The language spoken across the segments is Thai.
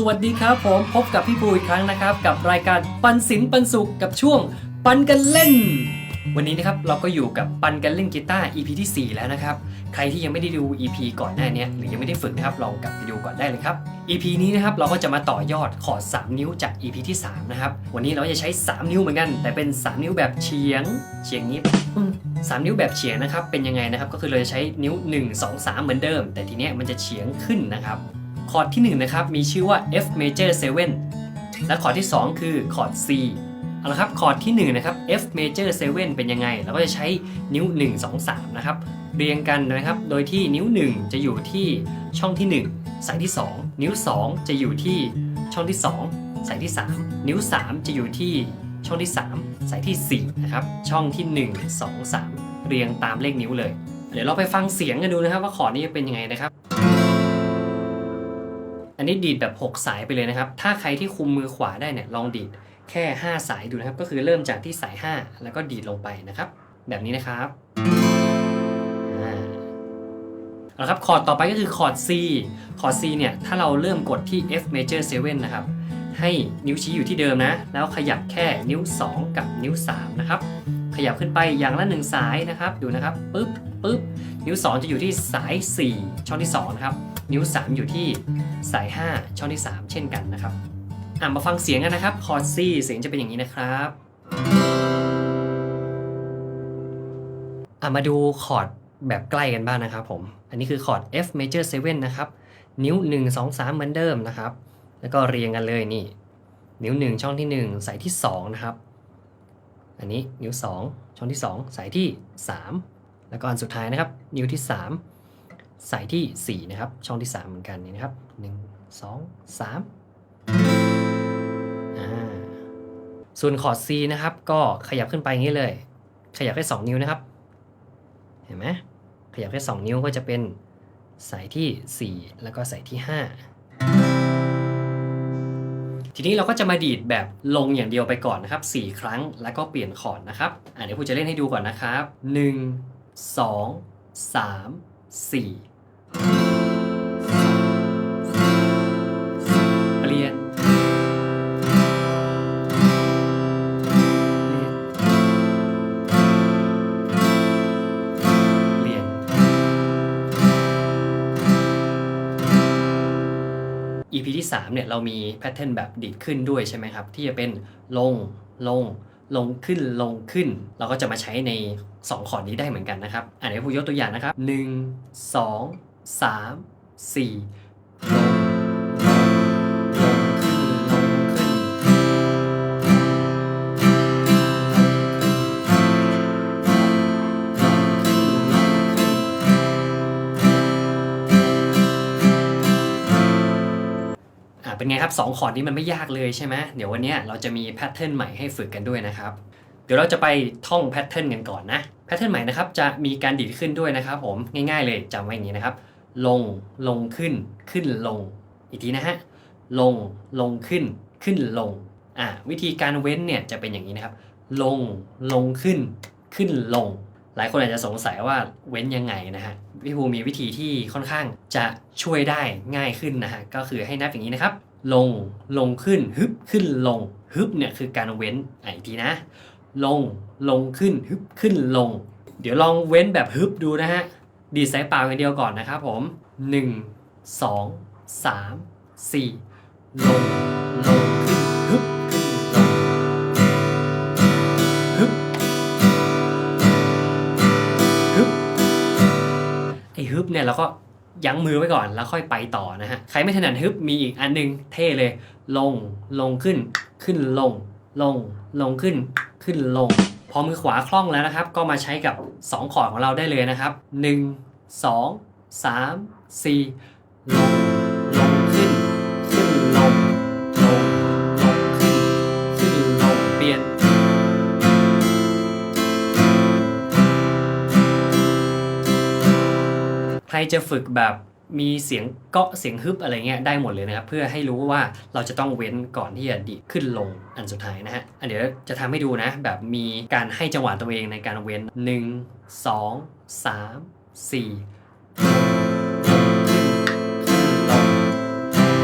สวัสดีครับผมพบกับพี่ปูอีกครั้งนะครับ กับรายการปันศิลปันสุขกับช่วงปันกันเล่น วันนี้นะครับเราก็อยู่กับปันกันเล่นกีตาร์ EP ที่ 4 แล้วนะครับ ใครที่ยังไม่ได้ดู EP ก่อนหน้านี้หรือยังไม่ได้ฝึกนะครับลองกลับไปดูก่อนได้เลยครับ EP นี้นะครับเราก็จะมาต่อยอดคอด3นิ้วจาก EP ที่3นะครับวันนี้เราจะใช้ 3 นิ้วเหมือนกัน แต่เป็น 3 นิ้วแบบเฉียงเฉียงนี้สามนิ้วแบบเฉียงนะครับเป็นยังไงนะครับก็คือเราจะใช้นิ้ว 1 2 3 เหมือนเดิม แต่ทีเนี้ยมันจะเฉียงขึ้นนะครับ คอร์ดที่1นะครับมีชื่อว่า F major 7 และคอร์ดที่ 2 คือคอร์ด C เอาละครับคอร์ดที่1นะครับ F major 7 เป็นยังไง เราก็จะใช้นิ้ว 1 2 3 นะครับ เรียงกันนะครับ โดยที่นิ้ว 1 จะอยู่ที่ช่องที่ 1 สายที่ 2 นิ้ว 2 จะอยู่ที่ช่องที่ 2 สายที่ 3 นิ้ว 3 จะอยู่ที่ช่องที่ 3 สายที่ 4 นะครับ ช่องที่ 1 2 3 เรียงตามเลขนิ้วเลย เดี๋ยวเราไปฟังเสียงกันดูนะครับว่าคอร์ดนี้จะเป็นยังไงนะครับ อันนี้ดีดแบบ 6 สายไปเลยนะครับ ถ้าใครที่คุมมือขวาได้เนี่ยลองดีดแค่ 5 สายดูนะครับ ก็คือเริ่มจากที่สาย 5 แล้วก็ดีดลงไปนะครับ แบบนี้นะครับเอาละครับคอร์ดต่อไปก็คือคอร์ด C คอร์ด C เนี่ยถ้าเราเริ่มกดที่ F major 7 นะครับ ให้นิ้วชี้อยู่ที่เดิมนะ แล้วขยับแค่นิ้ว 2 กับนิ้ว 3 นะครับ ขยับขึ้นไปอย่างละหนึ่งสายนะครับ ดูนะครับปึ๊บปึ๊บนิ้ว 2 จะอยู่ที่สาย 4 ช่องที่2นะครับ นิ้ว 3 อยู่ที่สาย 5 ช่องที่ 3 เช่นกันนะครับอะมาฟังเสียงกันนะครับ คอร์ด C เสียงจะเป็นอย่างนี้นะครับอะมาดูคอร์ดแบบใกล้กันบ้างนะครับผม อันนี้คือคอร์ด F major 7 นะครับ นิ้ว 1 2 3 เหมือนเดิมนะครับ แล้วก็เรียงกันเลยนี่ นิ้ว 1 ช่องที่ 1 สายที่ 2 นะครับ อันนี้นิ้ว 2 ช่องที่ 2 สายที่ 3 แล้วก็อันสุดท้ายนะครับ นิ้วที่ 3 สายที่ 4 นะครับ ช่องที่ 3 เหมือนกันนี่นะครับ 1 2 3อ่าส่วนคอร์ด C นะครับ ก็ขยับขึ้นไปอย่างนี้เลย ขยับแค่ 2 นิ้วนะครับ เห็นไหมขยับแค่ 2 นิ้วก็จะเป็นสายที่ 4 แล้วก็สายที่ 5 ทีนี้เราก็จะมาดีดแบบลงอย่างเดียวไปก่อนนะครับ 4 ครั้งแล้วก็เปลี่ยนคอร์ดนะครับอะเดี๋ยวผมจะเล่นให้ดูก่อนนะครับ 1 2 3 4เปลี่ยน เปลี่ยน EP ที่ 3 เนี่ย เรามีแพทเทิร์นแบบดีดขึ้นด้วยใช่ไหมครับ ที่จะเป็นลง ลง ลงขึ้นลงขึ้น เราก็จะมาใช้ใน 2 คอร์ดนี้ได้เหมือนกันนะครับอะเดี๋ยวผมยกตัวอย่างนะครับ 1 2 3 4 เป็นไงครับ2คอร์ดนี้มันไม่ยากเลยใช่ไหมเดี๋ยววันนี้เราจะมีแพทเทิร์นใหม่ให้ฝึกกันด้วยนะครับ เดี๋ยวเราจะไปท่องแพทเทิร์นกันก่อนนะแพทเทิร์นใหม่นะครับจะมีการดีดขึ้นด้วยนะครับผมง่ายๆเลยจำไว้อย่างนี้นะครับ ลงลงขึ้นขึ้นลง อีกทีนะฮะลงลงขึ้นขึ้นลงอ่าวิธีการเว้นเนี่ยจะเป็นอย่างนี้นะครับ ลงลงขึ้นขึ้นลง หลายคนอาจจะสงสัยว่าเว้นยังไงนะฮะพี่ภูมีวิธีที่ค่อนข้างจะช่วยได้ง่ายขึ้นนะฮะก็คือให้นับอย่างนี้นะครับ ลงลงขึ้นฮึบขึ้นลงฮึบเนี่ยคือการเว้นอีกทีนะ ลงลงขึ้นฮึบขึ้นลง เดี๋ยวลองเว้นแบบฮึบดูนะฮะดีดสายเปล่าอย่างเดียวก่อนนะครับผม 1 2 3 4 ลงลงขึ้นฮึบขึ้นลงฮึบฮึบไอ้ฮึบเนี่ยเราก็ ยั้งมือไว้ก่อนแล้วค่อยไปต่อนะฮะ ใครไม่ถนัดฮึบมีอีกอันหนึงเท่เลย ลงลงขึ้น ขึ้นลง ลงลงขึ้น ขึ้นลง พอมือขวาคล่องแล้วนะครับ ก็มาใช้กับ 2 ขอดของเราได้เลยนะครับ 1 2 3 4 ลงลง ใครจะฝึกแบบมีเสียงเกาะเสียงฮึบอะไรเงี้ยได้หมดเลยนะครับ เพื่อให้รู้ว่าเราจะต้องเว้นก่อนที่จะดีดขึ้นลงอันสุดท้ายนะฮะอันเดี๋ยวจะทำให้ดูนะ แบบมีการให้จังหวะตัวเองในการเว้น 1 2 3 4ลงขึ้นขึ้นลงลง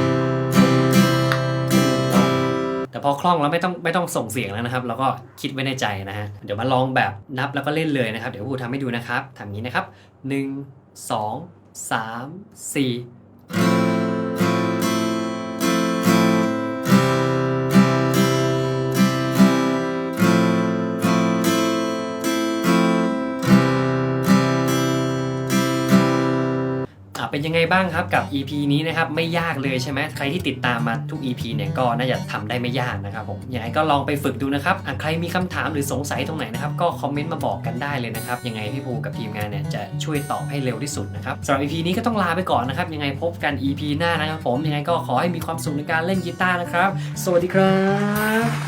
ขึ้นแต่พอคล่องแล้วไม่ต้องไม่ต้องส่งเสียงแล้วนะครับเราก็คิดไว้ในใจนะฮะ เดี๋ยวมาลองแบบนับแล้วก็เล่นเลยนะครับ เดี๋ยวครูทำให้ดูนะครับทำอย่างนี้นะครับ 1 2 3 4 เป็นยังไงบ้างครับกับ EP นี้นะครับไม่ยากเลยใช่ไหมใครที่ติดตามมาทุก EP เนี่ยก็น่าจะทำได้ไม่ยากนะครับผมยังไงก็ลองไปฝึกดูนะครับใครมีคำถามหรือสงสัยตรงไหนนะครับก็คอมเมนต์มาบอกกันได้เลยนะครับยังไงพี่ภูกับทีมงานเนี่ยจะช่วยตอบให้เร็วที่สุดนะครับสำหรับ EP นี้ก็ต้องลาไปก่อนนะครับยังไงพบกัน EP หน้านะครับผมยังไงก็ขอให้มีความสุขในการเล่นกีตาร์นะครับ สวัสดีครับ